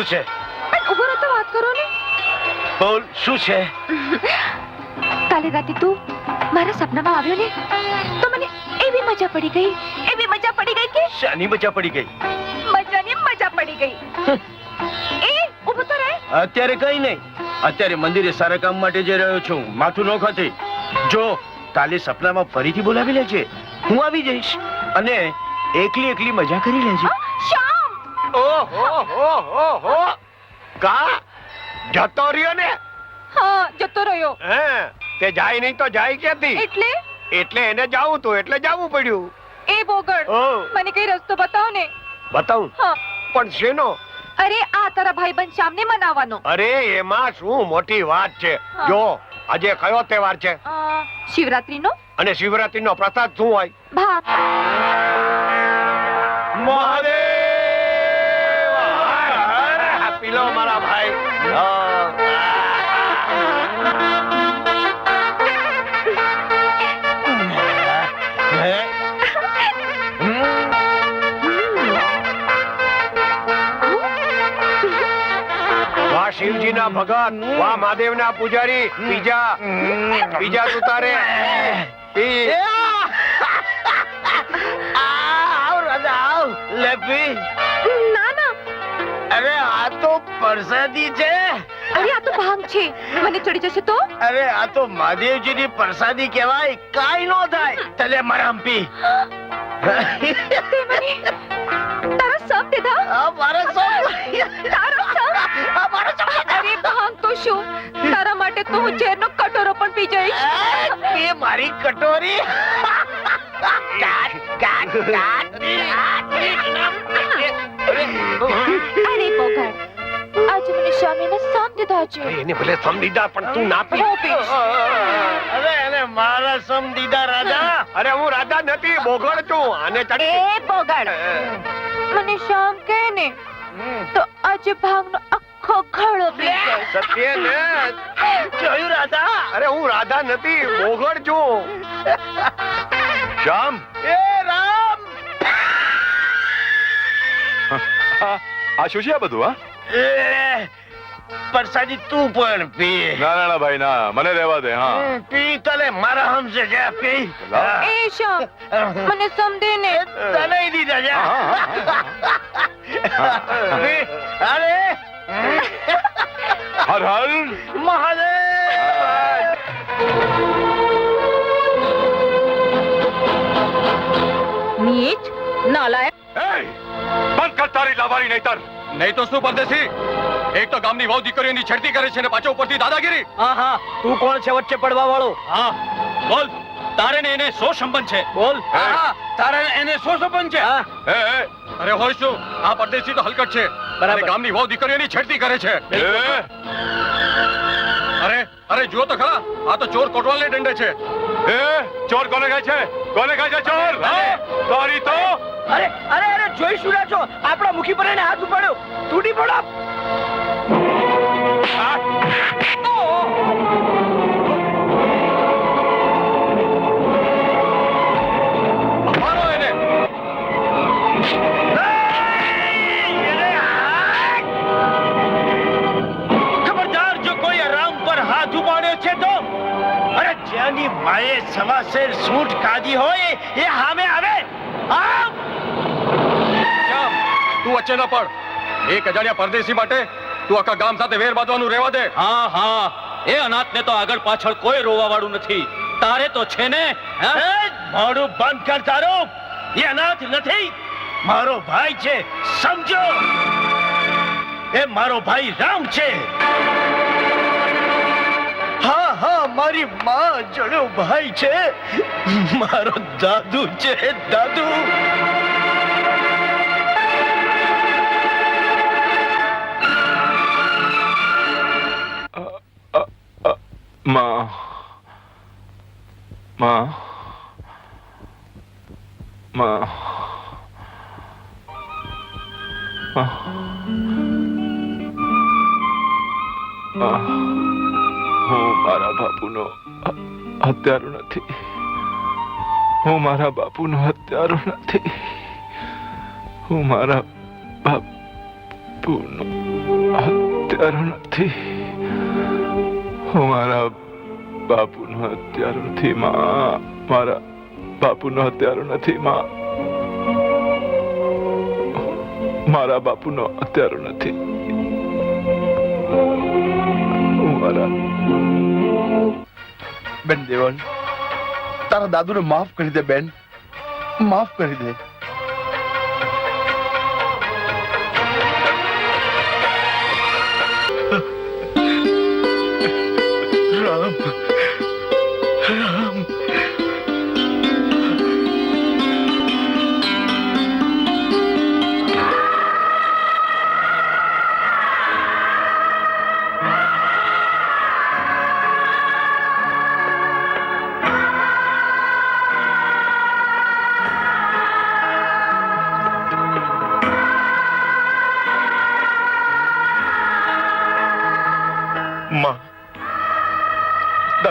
શું છે? ઊભો રહો તો વાત કરો ને. બોલ શું છે? કાલે રાતે તું મારા સપનામાં આવ્યો ને તો મને એવી મજા પડી ગઈ એવી મજા પડી ગઈ કે શાની મજા પડી ગઈ? મજાની મજા પડી ગઈ. એ ઊભો તો રહે. અત્યારે કઈ નહીં. અત્યારે મંદિરે સારા કામ માટે જઈ રહ્યો છું. માથું નો ખાતી. જો કાલે સપનામાં ફરીથી બોલાવી લેજે. હું આવી જઈશ. અને એકલી એકલી મજા કરી લેજે. શ્યામ ઓહો કા? જતો રહ્યો ને? હા જતો રહ્યો. હે તે જાય નહીં તો જાય ક્યાંથી? એટલે? એટલે એને જાવું તો એટલે જાવું પડ્યું. એ બોગડ મને કઈ રસ્તો બતાવ ને. બતાવું? પણ શેનો? અરે આ તારા ભાઈબંધ શ્યામને મનાવવાનો. અરે એમાં શું મોટી વાત છે? જો આજે કયો તહેવાર છે? શિવરાત્રીનો? અને શિવરાત્રી નો પ્રસાદ શું હોય? ભાત. મહાદેવ હર મારા ભાઈ? વાહ, શિવજીના ભગત વાહ, મહાદેવના પૂજારી. બીજા. બીજા તું તારે. આવ, રાજા, આવ. લે, પી. ના ના અરે આ તો પરસાદી છે અરે આ તો ભાંગ છે. મને ચડી જશે તો? અરે આ તો મહાદેવજીની પરસાદી કહેવાય. કાઈ નો થાય. તલે મરામ પી તારા સપ દીધા. આ મારો સબ તારા સબ આ મારો સબ અરે ભાંગ તો શું? તારા માટે તો હું ઝેરનો કટોરો પણ પી જઈશ. એ મારી કટોરી. કાટ કાટ કાટ અરે બોગડ આજે મને સ્વામીને સાપ દીધા છે એને ભલે સમજીદાર પણ તું ના પી અરે એને મારા સમ દીધા રાજા. અરે હું રાજા નથી બોગડ છું આને એ ચડી બોગડ મને શામ કે ને તો આજે ભાગનો આખો ઘડો પી જઈશ સત્ય ને? જોયું રાધા અરે હું રાધા નથી બોગડ છું. શામ એ. આ શું છે આ બધું હા? એ પ્રસાદી તું પણ પી. ના ના ના ભાઈ ના મને રહેવા દે હા. પી તલે મારા હમસે જા પી. એ શો મને સમજે ને. તને દીધા જા. પી. અરે હર હર. મહાદેવ. નીચ તારી લાવારી નહીતર. નહીં તો શું પરદેશી? એક તો ગામની વહુ દીકરીઓની છેડતી કરે છે ને પાછો ઉપરથી દાદાગીરી. હા હા તું કોણ છે વચ્ચે પડવા વાળો હા બોલ. તારે ને એને શો સંબંધ છે? બોલ. હા, તારે એને શો સંબંધ છે? હા. એ અરે હોય શું? આ પરદેશી તો હલકટ છે. બરાબર. અને ગામની વહુ દીકરીઓની છેડતી કરે છે! અરે અરે જુઓ તો ખરા. આ તો ચોર કોટવાલને દંડે છે. એ ચોર કોને કહે છે? કોને કહે છે ચોર? તારી તો? અરે અરે અરે જોઈ શું રહ્યા છો? આપણા મુખી પર એને હાથ ઉપાડ્યો. તૂટી પડો જેની માએ સવાસેર સૂટ કાઢી હોય એ સામે આવે. આમ. તું વચ્ચે ન પડ. એક અજાણ્યા પરદેશી માટે તું આખા ગામ સાથે વેર બાંધવાનું રહેવા દે. હા હા. એ અનાથને તો આગળ પાછળ કોઈ રોવા વાળું નથી. તારે તો છે ને હે? એ બંધ કર તારું. એ અનાથ નથી. મારો ભાઈ છે સમજો. એ મારો ભાઈ રામ છે. મારી માં જણ્યો ભાઈ છે. મારો દાદુ છે દાદુ. માં માં માં હું મારા બાપુનો હત્યારો નથી. હું મારા બાપુનો હત્યારો નથી. હું મારા બાપુનો હત્યારો નથી. હું મારા બાપુનો હત્યારો નથી, માં. મારા બાપુનો હત્યારો નથી, માં. મારા બાપુનો હત્યારો નથી. હું મારા બેન દેવન તારા દાદુને માફ કરી દે બેન. માફ કરી દે.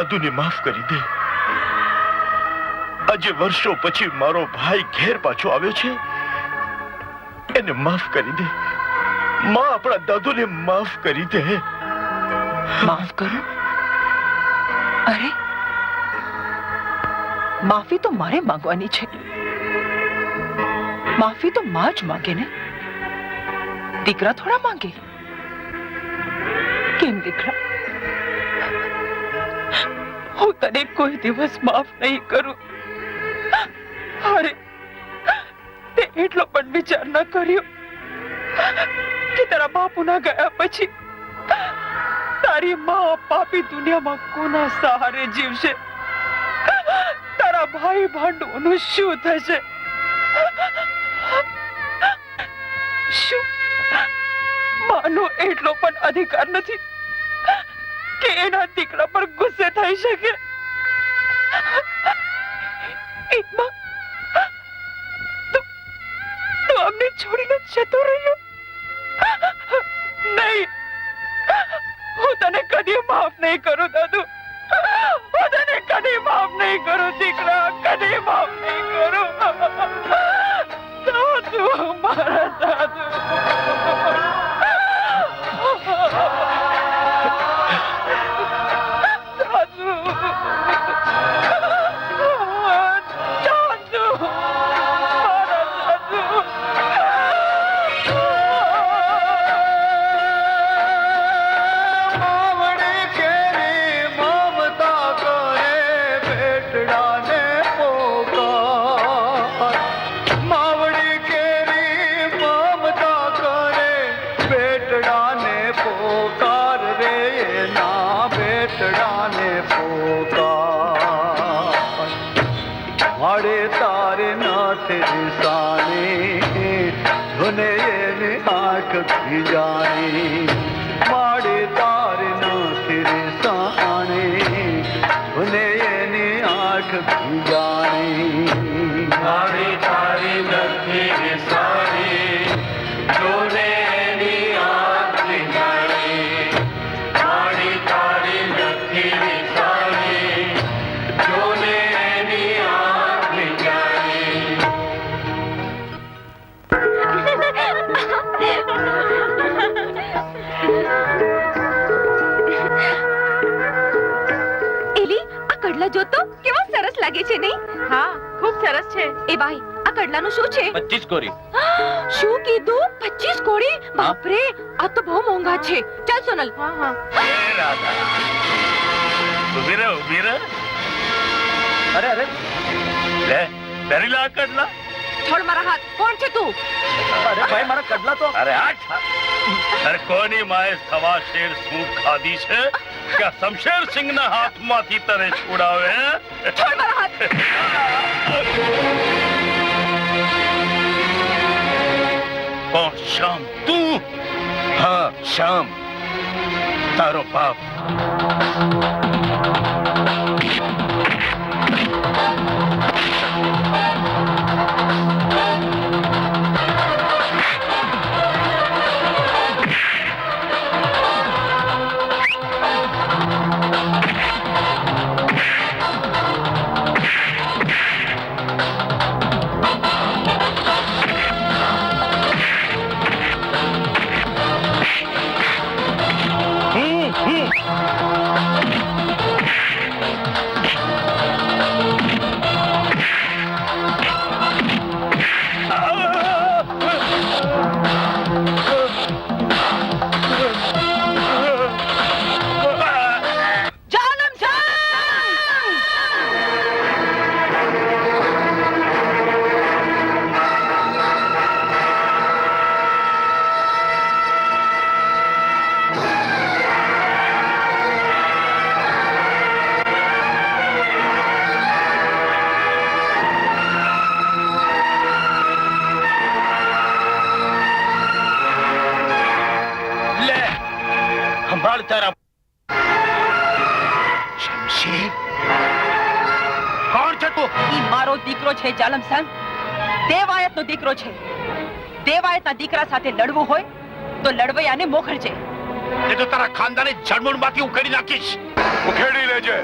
દાદુને માફ કરી દે. આજે વર્ષો પછી મારો ભાઈ ઘેર પાછો આવ્યો છે. એને માફ કરી દે. માં આપણા દાદુને માફ કરી દે. માફ કરું? અરે, માફી તો મારે માંગવાની છે. માફી તો માં જ માંગે ને? દીકરા થોડા માંગે? કેમ દીકરા? હું તને કોઈ દિવસ માફ નહીં કરું. અરે, તે એટલો પણ વિચાર ન કર્યો કે તારા બાપુના ગયા પછી તારી માં પાપી દુનિયામાં કોના સહારે જીવશે? તારા ભાઈ ભાંડુનું શું થશે? શું? માનો એટલો પણ અધિકાર નથી. કે એના દીકરા પર ગુસ્સે થઈ શકે. એમાં તું તું અમને છોડીને જતો રહ્યો. નહીં. હું તને કદી માફ નહીં કરું, દાદુ. હું તને કદી માફ નહીં કરું, દીકરા. કદી માફ નહીં કરું. દાદુ, મારા દાદુ. આંખ છે નહીં? હા ખૂબ સરસ છે. એ ભાઈ આ કડલાનું શું છે? પચીસ કોરી. શું કીધું? 25 કોરી? બાપ રે આ તો બહુ મોંઘા છે. ચાલ સોનલ. હા હા. ઊભી રહે ઊભી રહે. અરે અરે. લે પહેરી લા કડલા. છોડ મારા હાથ. કોણ છે તું? અરે ભાઈ મારા કડલા તો અરે આઠ અરે કોની માએ સવા શેર સૂપ ખાધી છે? કે શમશેર સિંહ ના હાથમાંથી તને છોડાવે છોડ મારા હાથ. કોણ શ્યામ તું હા દીકરો છે. દેવાયતના દીકરા સાથે લડવું હોય તો લડવૈયાને મોખરજે. એ તો તારા ખાનદાને જળમૂળમાંથી ઉખેડી નાખીશ. ઉખેડી લેજે.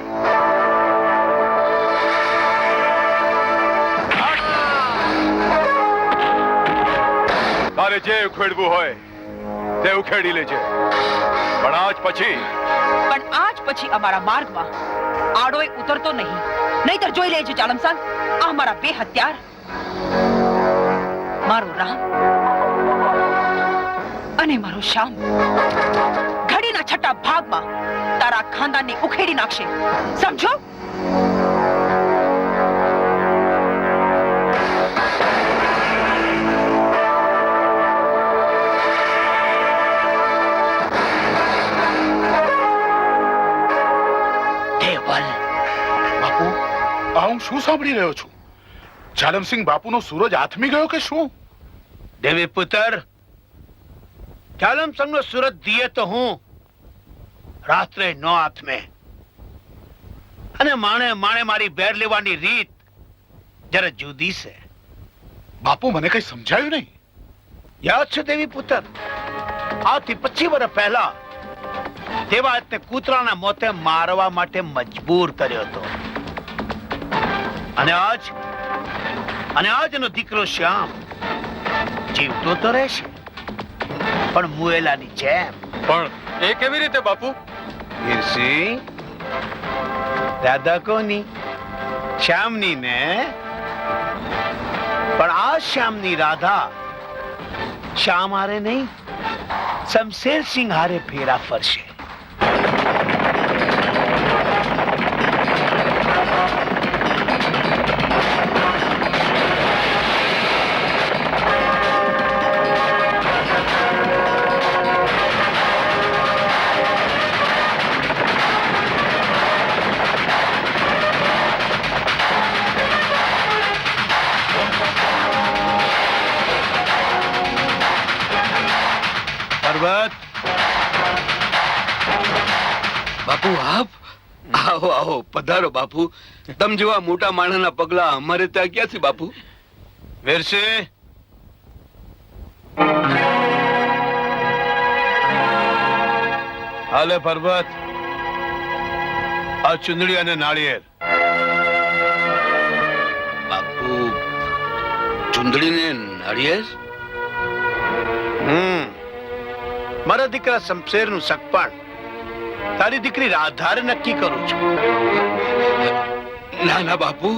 તારે જે ઉખેડવું હોય તે ઉખેડી લેજે. પણ આજ પછી પણ આજ પછી અમારા માર્ગમાં આડોય ઉતરતો નહીં. નહીતર જોઈ લેજો ચાલમસાન આ મારા બે હત્યાર મારો રામ અને મારો શ્યામ. ઘડીના છઠ્ઠા ભાગમાં તારા ખાનદાનને ઉખેડી નાખશે. સમજો? બાપુ, આ હું શું સાંભળી રહ્યો છું? જાલમસિંહ બાપુનો સૂરજ આથમી ગયો કે શું? દેવી પુત્ર ચાલમ સંગનો સુરત દિયે તો હું રાત્રે નો આથમે. અને માણે માણે મારી બેર લેવાની રીત જરા જુદી છે બાપુ મને કઈ સમજાયું નહીં? યાદ છે દેવી પુત્ર આથી પચીસ વર્ષ પહેલા દેવાયતને કૂતરાના મોતે મારવા માટે મજબૂર કર્યો હતો. અને આજ અને આજનો દીકરો શ્યામ જીવતો તો રહેશે. પણ મુએલાની જેમ. પણ એ કેવી રીતે બાપુ? વીરસિંહ દાદા કોની? શ્યામની ને? પણ આ શ્યામની રાધા શ્યામ હારે નહીં શમશેર સિંહ હારે ફેરા ફરશે. બાપુ આપ? આવો આવો પધારો બાપુ. તમ જેવા મોટા માણસના પગલા અમારે ત્યાં ક્યાંથી બાપુ? વેરશે. હાલે પર્વત. આ ચુંદડી અને નાળિયેર. બાપુ ચુંદડી ને નાળિયેર? હમ. મારા દીકરા શમશેરનું સગપણ. તારી દીકરી રાધારે નક્કી કરું છું. ના ના બાપુ.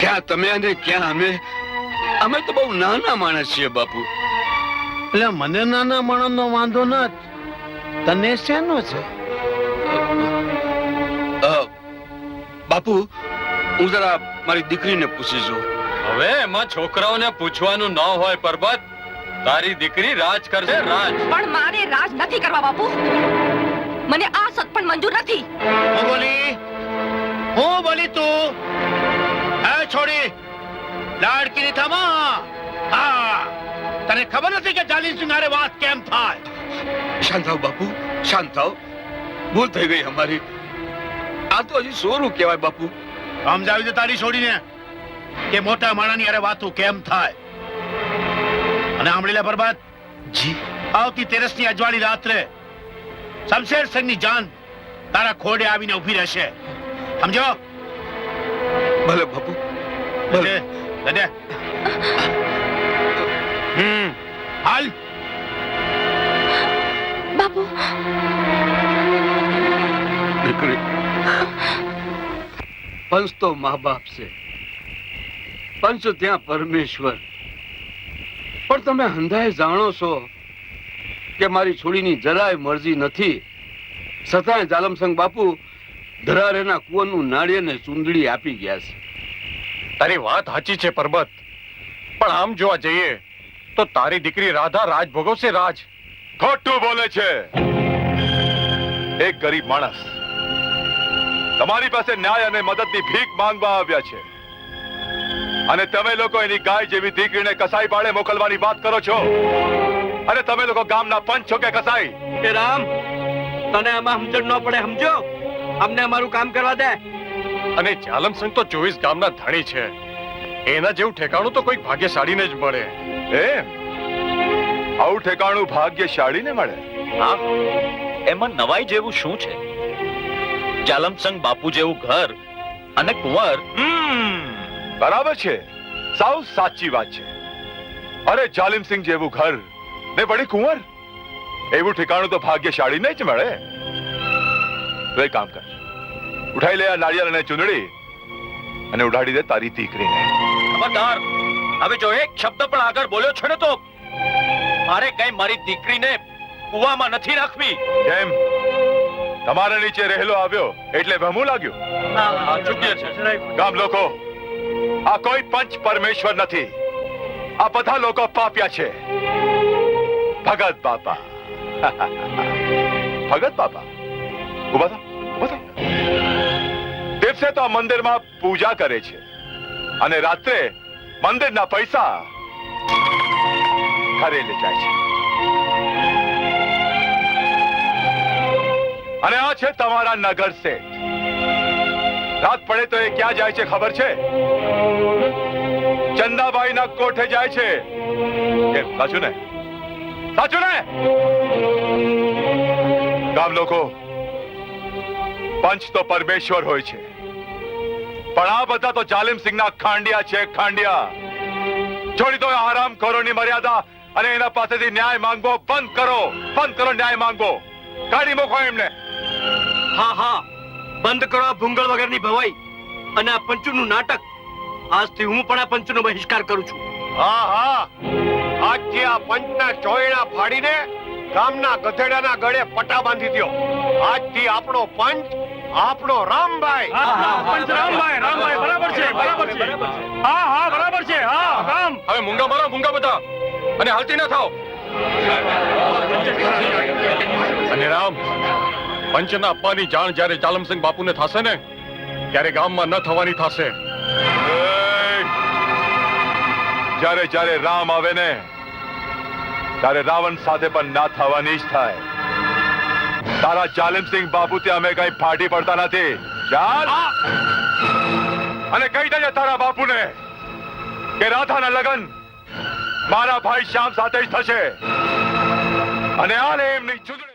ક્યાં તમે અને ક્યાં અમે? અમે તો બહુ નાના માણસ છીએ બાપુ. એટલે મને નાના માણસનો વાંધો ન તને શેનો છે? બાપુ હું જરા મારી દીકરીને પૂછી જોઉં. હવે એમાં છોકરાઓને પૂછવાનું ન હોય પરબત. તારી દીકરી રાજ કરશે રાજ. પણ મારે રાજ નથી કરવા બાપુ. મને આ સત્પણ મંજૂર નથી. હું બોલી હું બોલી તું? એ છોડી લાડકીની થમા. હા તને ખબર નથી કે જાલી સિંહારે વાત કેમ થાય? શાંત થાવ બાપુ શાંત થાવ. ભૂલ થઈ ગઈ અમારી. આ તો હજી સોરું કહેવાય બાપુ. સમજાવી દે તારી છોડીને કે મોટા માણાની અરે વાતું કેમ થાય? અને આંબળી લે બરબાદ જી. આવતી તેરસની અજવાળી રાત્રે શમશેર સિંહની જાન તારા ખોડે આવીને ઊભી રહેશે. સમજો? ભલે બાપુ ભલે. દે દે, દે હમ હાલ. બાપુ. દીકરી પંચ તો મા બાપ છે. પંચ ત્યાં પરમેશ્વર. પણ તમે હંધાય જાણો છો કે મારી છોડીની જરાય મરજી નથી. છતાંય જાલમસંગ બાપુ ધરારેના કુવનનું નાળિયેર ચૂંદડી આપી ગયા છે. તારી વાત સાચી છે, પરબત. પણ આમ જોવા જઈએ તો તારી દીકરી રાધા રાજ ભોગવશે રાજ. ખોટું બોલે છે. એક ગરીબ માણસ તમારી પાસે ન્યાય અને મદદની ભીખ માંગવા આવ્યા છે. અને તમે લોકો એની ગાય જેવી દીકરીને કસાઈ પાડે મોકલવાની વાત કરો છો. અને તમે લોકો ગામના પંચ છો કે કસાઈ? એ રામ તને આમાં સમજણ ન પડે સમજો અમને અમારું કામ કરવા દે. અને જાલમસિંહ તો ચોવીસ ગામના ધણી છે. એના જેવું ઠેકાણું તો કોઈક ભાગ્યશાળીને જ મળે. એ આવું ઠેકાણું ભાગ્યશાળીને મળે? હા. એમાં નવાઈ જેવું શું છે? જાલમસંગ બાપુ જેવું ઘર અને કુંવર. હમ, બરાબર છે. સાવ સાચી વાત છે. અરે જાલિમસિંહ જેવું ઘર ને વળી કુંવર? એવું ઠેકાણું તો ભાગ્યશાળીને જ મળે. તો કામ કર. ઉઠાઈ લે આ નાળિયેર અને ચૂંદડી અને ઉડાડી દે તારી દીકરીને. ખબરદાર હવે જો એક શબ્દ પણ આગળ બોલ્યો છે ને તો મારે કઈ મારી દીકરીને કુવામાં નથી રાખવી. કેમ? તમારા નીચે રહેલો આવ્યો એટલે ભમુ લાગ્યું? આ ચૂક્ય છે. ગામ લોકો આ કોઈ પંચ પરમેશ્વર નથી. આ બધા લોકો પાપ્યા છે. ભગત બાપા. ભગત બાપા? ઊભા થા ઊભા થા. દિવસે તો આ મંદિરમાં પૂજા કરે છે. અને રાત્રે મંદિરના પૈસા ઘરે લઈ જાય છે. અને આ છે તમારા નગર શેઠ. રાત પડે તો એ ક્યાં જાય છે ખબર છે? ચંદાબાઈ ના કોઠે જાય છે. એમ સાચું ને સાચું ને? ગામ લોકો પંચ તો પરમેશ્વર હોય છે. પણ આ બધા તો જાલિમ ના ખાંડિયા છે ખાંડિયા. છોડી દો આરામ ખોરોની મર્યાદા અને એના પાસેથી ન્યાય માંગો બંધ કરો બંધ કરો ન્યાય માંગો કાઢી મૂકો એમને. હા હા. બંધ કરો આ ભૂંગળ વગરની ભવાઈ અને આ પંચુનું નાટક. આજથી હું પણ આ પંચનો બહિષ્કાર કરું છું. હા હા. આજથી આ પંચના ચોયણા ફાડીને ગામના ગધેડાના ગળે પટા બાંધી દ્યો. આજથી આપણો પંચ આપણો રામભાઈ. પંચ રામભાઈ રામભાઈ બરાબર છે બરાબર છે. હા હા બરાબર છે હા રામ. હવે મૂંગા મારો મૂંગા બધા. અને હાલતી ના થાવ અને રામ પંચના અપ્પાની જાણ જ્યારે જાલમસિંહ બાપુને થશે ને ત્યારે ગામમાં ન થવાની થશે! જ્યારે જ્યારે રામ આવે ને ત્યારે રાવણ સાથે પણ ના થવાની જ થાય. તારા જાલિમસિંહ બાપુ ત્યાં અમે કઈ ફાટી પડતા નથી. ચાલ. અને કહી દેજે તારા બાપુને કે રાધાના લગન મારા ભાઈ શ્યામ સાથે જ થશે. અને આને એમની ચૂંટણી